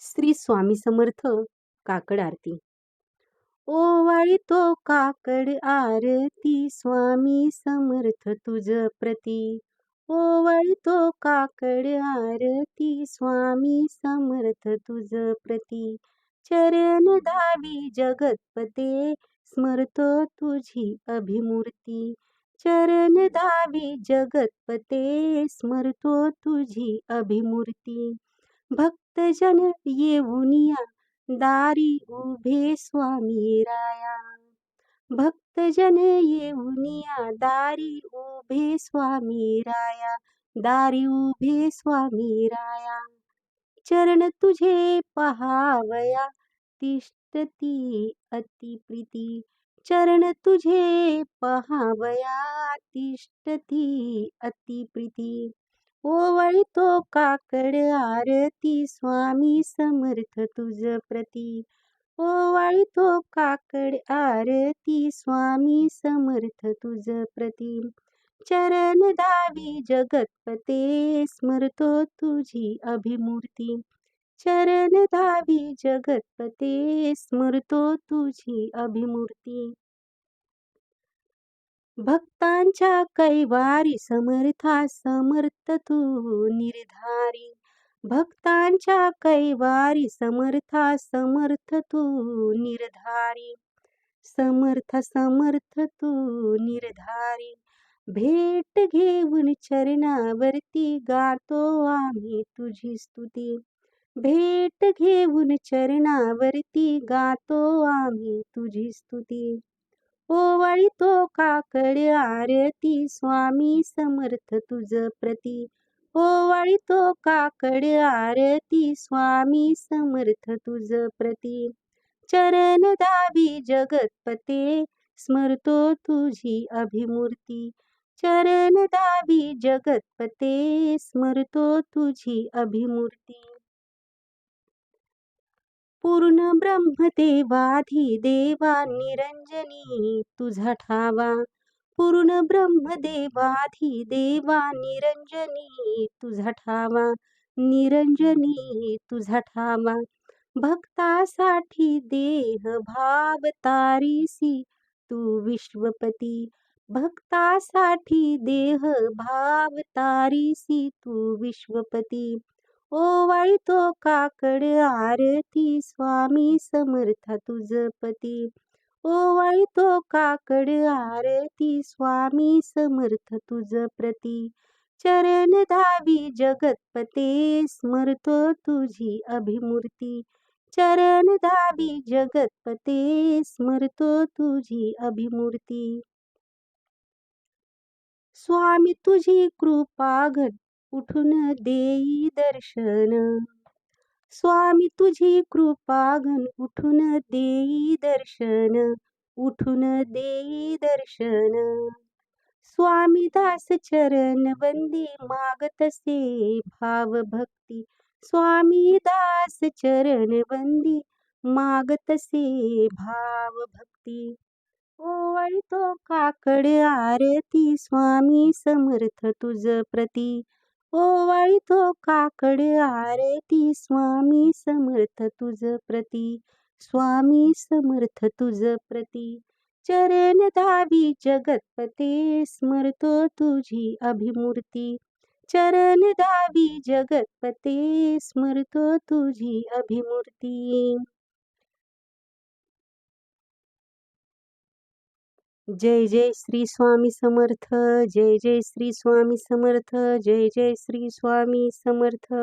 श्री स्वामी समर्थ काकड आरती. ओवाळी तो काकड आरती स्वामी समर्थ तुझ प्रती. ओवाळी तो काकड आरती स्वामी समर्थ तुझ प्रती. चरण दावी जगतपते स्मरतो तुझी अभिमूर्ती. चरण दावी जगतपते स्मरतो तुझी अभिमूर्ती. भक्तजन येऊनिया दारी उभे स्वामी राया. भक्तजन येऊनिया दारी उभे स्वामी राया. दारी उभे स्वामी राया. चरण तुझे पहावया. तिष्ठती अतिप्रीती चरण तुझे पहावया. तिष्ठती अतिप्रीती ओवळतो काकड आरती स्वामी समर्थ तुझ प्रती. ओवाळतो काकड आरती स्वामी समर्थ तुझ प्रती. चरण दावी जगतपते स्मरतो तुझी अभिमूर्ती. चरण धावी जगतपते स्मरतो तुझी अभिमूर्ती. भक्तांच्या कैवारी समर्था समर्थ तू निर्धारी. भक्तांच्या कैवारी समर्था समर्थ तू निर्धारी. समर्थ समर्थ तू निर्धारी. भेट घेऊन चरणावरती गातो आम्ही तुझी स्तुती. भेट घेऊन चरणावरती गातो आम्ही तुझी स्तुती. तो काकड आरती स्वामी समर्थ तुझ प्रती. तो काकड आरती स्वामी समर्थ तुझ प्रती. चरण दाबी जगतपते स्मरतो तुझी अभिमूर्ती. चरण दाबी जगतपते स्मरतो तुझी अभिमूर्ती. पूर्ण ब्रह्मदेवाधी देवा निरंजनी तुझा ठावा. पूर्ण ब्रह्मदेवाधी देवा निरंजनी तुझा ठावा. निरंजनी तुझा ठावा. भक्तासाठी देह भाव तारीसी तू विश्वपती. भक्तासाठी देह भाव तारीसी तू विश्वपती. ओवाळतो काकड आरती स्वामी समर्थ तुझ पती. ओवाळतो काकड आरती स्वामी समर्थ तुझ प्रती. चरण धावी जगतपते स्मरतो तुझी अभिमूर्ती. चरण धावी जगतपते स्मरतो तुझी अभिमूर्ती. स्वामी तुझी कृपा घट उठून देई दर्शन? स्वामी तुझी कृपा घन उठून देई दर्शन? उठून देई दर्शन. स्वामी दास चरण वंदी मागतसे भाव भक्ती। स्वामी दास चरण वंदी मागतसे भाव भक्ती। ओवळतो काकड आरती स्वामी समर्थ तुझ प्रती। हो, ओवाळतो काकड आरती स्वामी समर्थ तुझ प्रती. स्वामी समर्थ तुझ प्रती. चरण दावी जगतपते स्मरतो तुझी अभिमूर्ती. चरण दावी जगतपते स्मरतो तुझी अभिमूर्ती. जय जय श्री स्वामी समर्थ जय जय श्री स्वामी समर्थ जय जय श्री स्वामी समर्थ.